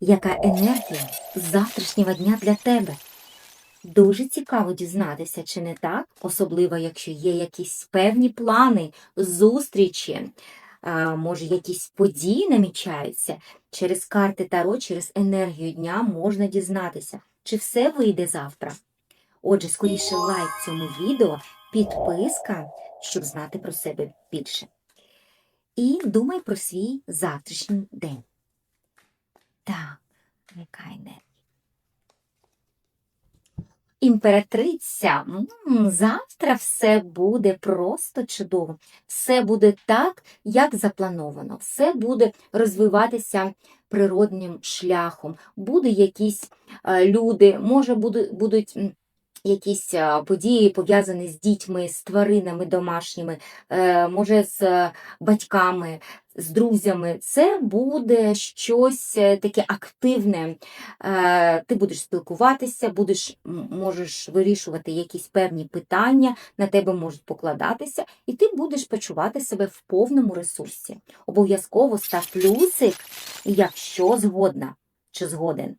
яка енергія завтрашнього дня для тебе. Дуже цікаво дізнатися, чи не так, особливо якщо є якісь певні плани, зустрічі, може, якісь події намічаються. Через карти Таро, через енергію дня можна дізнатися, чи все вийде завтра. Отже, скоріше лайк цьому відео, підписка, щоб знати про себе більше. І думай про свій завтрашній день. Так. Імператриця, завтра все буде просто чудово. Все буде так, як заплановано. Все буде розвиватися природним шляхом. Будуть якісь е, люди, може, будуть якісь е, події пов'язані з дітьми, з тваринами домашніми, е, може, з е, батьками, з друзями. Це буде щось таке активне. Ти будеш спілкуватися, будеш, можеш вирішувати якісь певні питання, на тебе можуть покладатися, і ти будеш почувати себе в повному ресурсі. Обов'язково став плюсик, якщо згодна чи згоден.